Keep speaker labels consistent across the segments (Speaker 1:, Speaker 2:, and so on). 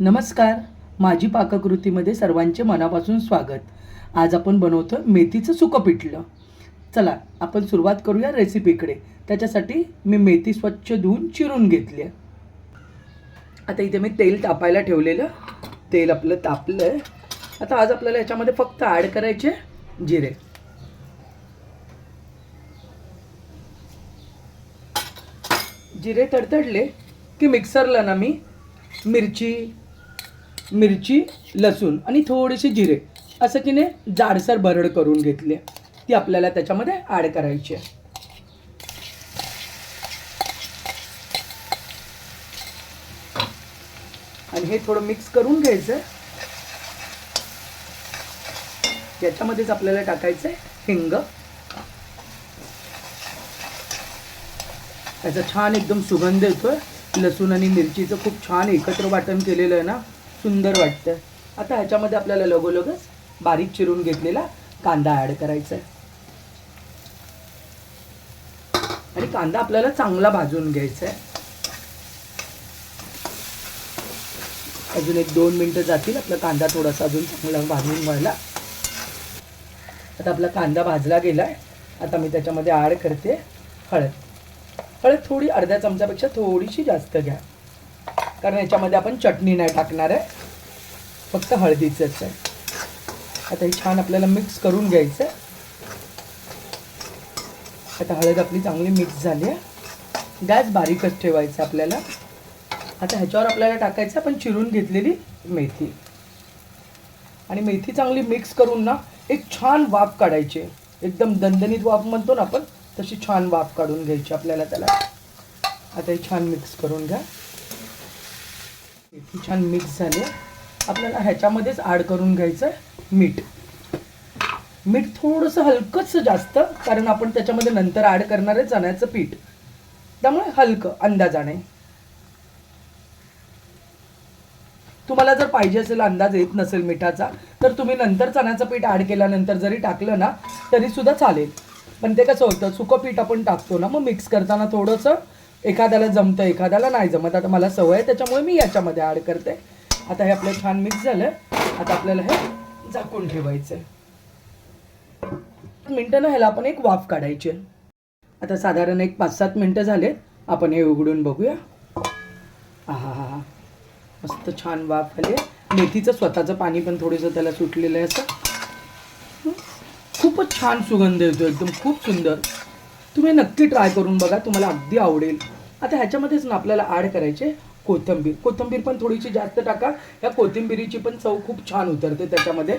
Speaker 1: नमस्कार. माझी पाककृतीमध्ये सर्वांचे मनापासून स्वागत. आज आपण बनवतो मेथीचं सुकं पिठलं चला आपण सुरुवात करूया रेसिपीकडे. त्याच्यासाठी मी मेथी स्वच्छ धुवून चिरून घेतली आहे. आता इथे मी तेल तापायला ठेवलेलं. तेल आपलं तापलं आहे आता आज आपल्याला याच्यामध्ये फक्त ॲड करायचे जिरे. जिरे तडतडले की मिक्सरला ना मी मिरची मिरची लसूण आणि थोडेसे जिरे असं की नाही जाडसर भरड करून घेतली. ती आपल्याला त्याच्यामध्ये ॲड करायची आहे. आणि हे थोडं मिक्स करून घ्यायचं याच्यामध्येच आपल्याला टाकायचं आहे हिंग. त्याचा छान एकदम सुगंध येतोय. लसूण आणि मिरचीचं खूप छान एकत्र वाटण केलेलं आहे ना. सुंदर वाटतं. आता ह्याच्यामध्ये आपल्याला लगोलगच बारीक चिरून घेतलेला कांदा ॲड करायचा आहे आणि कांदा आपल्याला चांगला भाजून घ्यायचा आहे अजून एक दोन मिनटं जातील आपला कांदा थोडासा अजून चांगला भाजून व्हायला. आता आपला कांदा भाजला गेला आहे आता मी त्याच्यामध्ये ॲड करते हळद. हळद थोडी अर्ध्या चमच्यापेक्षा थोडीशी जास्त घ्या. कारण याच्यामध्ये आपण चटणी नाही टाकणार आहे. फक्त हळदीचंच आहे. आता हे छान आपल्याला मिक्स करून घ्यायचं आहे आता हळद आपली चांगली मिक्स झाली आहे. गॅस बारीकच ठेवायचा आपल्याला. आता ह्याच्यावर आपल्याला टाकायचं आपण चिरून घेतलेली मेथी. आणि मेथी चांगली मिक्स करून ना एक छान वाफ काढायची. एकदम दणदणीत वाफ म्हणतो ना आपण तशी छान वाफ काढून घ्यायची आपल्याला त्याला. आता हे छान मिक्स करून घ्या. मेथी छान मिक्स झाली आपल्याला ह्याच्यामध्येच ॲड करून घ्यायचं आहे मीठ. मीठ थोडंसं हलकंच जास्त कारण आपण त्याच्यामध्ये नंतर ॲड करणार आहे चण्याचं पीठ. त्यामुळे हलकं अंदाजाने. तुम्हाला जर पाहिजे असेल अंदाज येत नसेल मिठाचा तर तुम्ही नंतर चण्याचं पीठ ॲड केल्यानंतर जरी टाकलं ना तरी सुद्धा चालेल. पण ते कसं होतं सुकं पीठ आपण टाकतो ना मग मिक्स करताना थोडंसं एखाद्याला जमतं एखाद्याला नाही जमत. आता मला सवय आहे त्याच्यामुळे मी याच्यामध्ये ॲड करते. आता हे आपलं छान मिक्स झालं. आता आपल्याला हे झाकून ठेवायचं आहे मिनटं ना ह्याला आपण एक वाफ काढायची. आता साधारण एक पाच सात मिनटं झाले आपण हे उघडून बघूया. आहा हा हा मस्त छान वाफ आले मेथीचं स्वतःचं पाणी पण थोडंसं त्याला सुटलेलं आहे असं. खूपच छान सुगंध येतो एकदम खूप सुंदर. तुम्ही नक्की ट्राय करून बघा. तुम्हाला अगदी आवडेल. आता ह्याच्यामध्येच ना आपल्याला ॲड करायचे कोथिंबीर. कोथिंबीर पण थोडीशी जास्त टाका. या कोथिंबीरीची पण चव खूप छान उतरते त्याच्यामध्ये.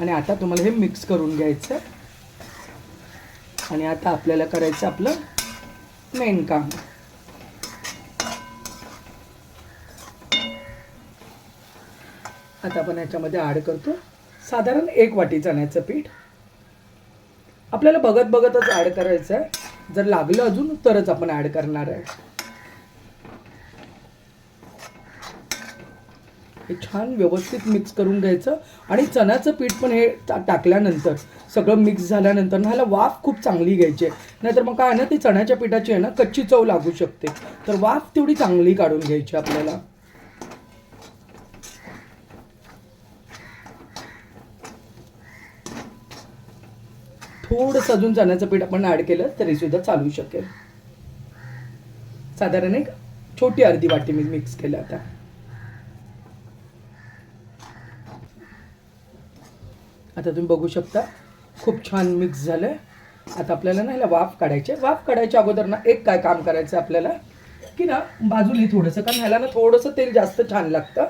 Speaker 1: आणि आता तुम्हाला हे मिक्स करून घ्यायचं आहे आणि आता आपल्याला करायचं आपलं मेन काम. आता आपण याच्यामध्ये ॲड करतो. साधारण एक वाटी चण्याचं पीठ. आपल्याला बघत बघतच ॲड करायचं आहे जर लागलं अजून तरच आपण ॲड करणार आहे. हे छान व्यवस्थित मिक्स करून घ्यायचं. आणि चण्याचं पीठ पण हे टा टाकल्यानंतर सगळं मिक्स झाल्यानंतर ना ह्याला वाफ खूप चांगली घ्यायची आहे. नाहीतर मग काय ना ती चण्याच्या पिठाची आहे ना कच्ची चव लागू शकते. तर वाफ तेवढी चांगली काढून घ्यायची आपल्याला. थोडंसं अजून चण्याचं पीठ आपण ॲड केलं तरीसुद्धा चालू शकेल. साधारण एक छोटी अर्धी वाटी मी मिक्स केलं आता. आता तुम्ही बघू शकता खूप छान मिक्स झालं आता आपल्याला ना ह्याला वाफ काढायचे वाफ काढायच्या अगोदर ना एक काय काम करायचं आपल्याला की ना बाजूने थोडंसं कारण ह्याला ना थोडंसं तेल जास्त छान लागतं.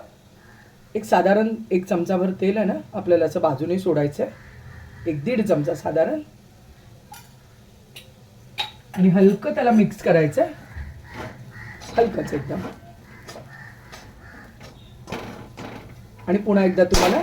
Speaker 1: एक साधारण एक चमचाभर तेल आहे ना आपल्याला असं बाजूने सोडायचं आहे. एक दीड चमचा साधारण. आणि हलकं त्याला मिक्स करायचं आहे. हलकंच एकदम. आणि पुन्हा एकदा तुम्हाला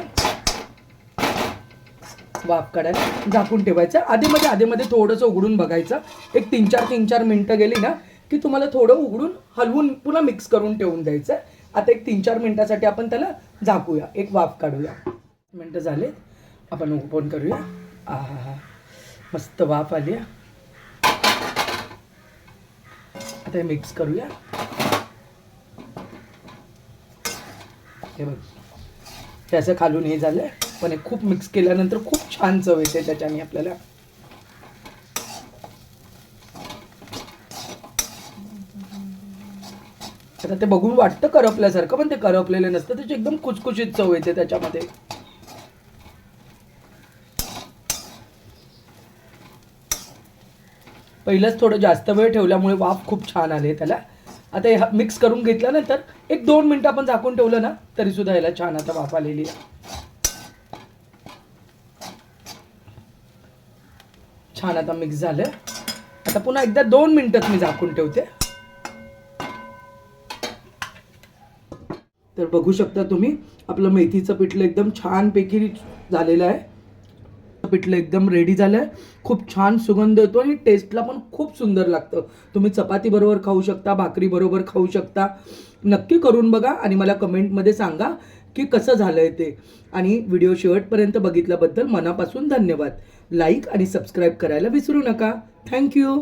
Speaker 1: वाफ काढायला झाकून ठेवायचं. आधीमध्ये आधीमध्ये थोडंसं उघडून बघायचं. एक तीन चार तीन चार मिनटं गेली ना की तुम्हाला थोडं उघडून हलवून पुन्हा मिक्स करून ठेवून द्यायचं आता एक तीन चार मिनटासाठी आपण त्याला झाकूया. एक वाफ काढूया. मिनटं झाले. आपण ओपन करूया. आ हा हा मस्त वाफ आली. आता हे मिक्स करूया. हे बघ. हे असं खालून हे झालं पण हे खूप मिक्स केल्यानंतर खूप छान चव येते त्याच्याने आपल्याला. आता ते बघून वाटतं करपल्यासारखं पण ते करपलेलं नसतं. त्याची एकदम कुचकुचीत चव येते त्याच्यामध्ये. पहिलंच थोडं जास्त वेळ ठेवल्यामुळे वाफ खूप छान आले त्याला. आता हे मिक्स करून घेतल्यानंतर एक दोन मिनटं आपण झाकून ठेवलं ना तरी सुद्धा याला छान आता वाफ आलेली आहे. छान आता मिक्स झालं. आता पुन्हा एकदा दोन मिनटात मी झाकून ठेवते. तर बघू शकता तुम्ही आपलं मेथीचं पिठलं एकदम छानपैकी झालेलं आहे. पिठलं एकदम रेडी झालं आहे खूप छान सुगंध येतो आणि टेस्टला पण खूप सुंदर लागतं. तुम्ही चपातीबरोबर खाऊ शकता भाकरीबरोबर खाऊ शकता. नक्की करून बघा आणि मला कमेंटमध्ये सांगा की कसं झालं आहे ते. आणि व्हिडिओ शेवटपर्यंत बघितल्याबद्दल मनापासून धन्यवाद. लाईक आणि सबस्क्राईब करायला विसरू नका. थँक्यू